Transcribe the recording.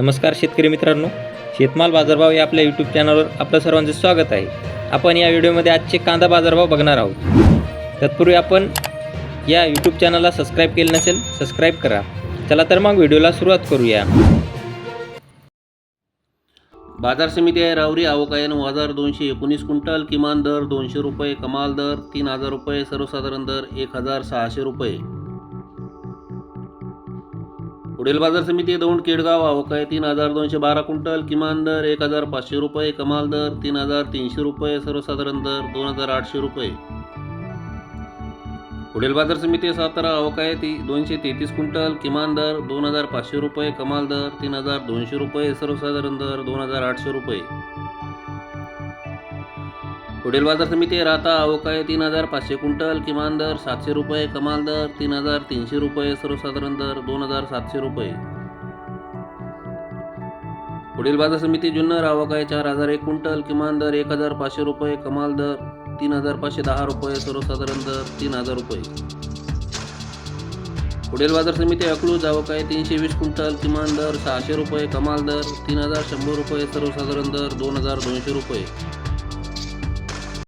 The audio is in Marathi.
नमस्कार शेतकरी मित्रांनो शेतमाल बाजारभाव या आपल्या यूट्यूब चॅनलवर आपलं सर्वांचं स्वागत आहे. आपण या व्हिडिओमध्ये आजचे कांदा बाजारभाव बघणार आहोत. तत्पूर्वी आपण या यूट्यूब चॅनलला सबस्क्राईब केलं नसेल सबस्क्राईब करा. चला तर मग व्हिडिओला सुरुवात करूया. बाजार समिती आहे रावरी आवकायन बाजार दोनशे एकोणीस क्विंटल किमान दर दोनशे रुपये कमाल दर तीन हजार रुपये सर्वसाधारण दर एक हजार सहाशे रुपये. पुढील बाजार समिती दौंड केडगाव आवकाय तीन हजार दोनशे बारा क्विंटल किमान दर एक हजार पाचशे रुपये. कमाल दर तीन हजार तीनशे रुपये. सर्वसाधारण दर दोन हजार आठशे रुपये. पुढील बाजार समिती सातारा अवकाय ती दोनशे तेहतीस क्विंटल. किमान दर दोन हजार पाचशे रुपये. कमाल दर तीन हजार दोनशे रुपये. सर्वसाधारण दर दोन हजार आठशे रुपये. पुढील बाजार समिती राहता अवकाय तीन हजार पाचशे क्विंटल किमान दर सातशे रुपये कमाल दर तीन हजार तीनशे रुपये सर्वसाधारण दर दोन हजार सातशे रुपये. पुढील बाजार समिती जुन्नर अवकाय चार हजार एक क्विंटल किमान दर एक हजार पाचशे रुपये कमाल दर तीन हजार पाचशे दहा रुपये सर्वसाधारण दर तीन हजार रुपये. पुढील बाजार समिती अकलूज अवकाय तीनशे वीस क्विंटल किमान दर सहाशे रुपये कमाल दर तीन हजार शंभर रुपये सर्वसाधारण दर दोन हजार दोनशे रुपये.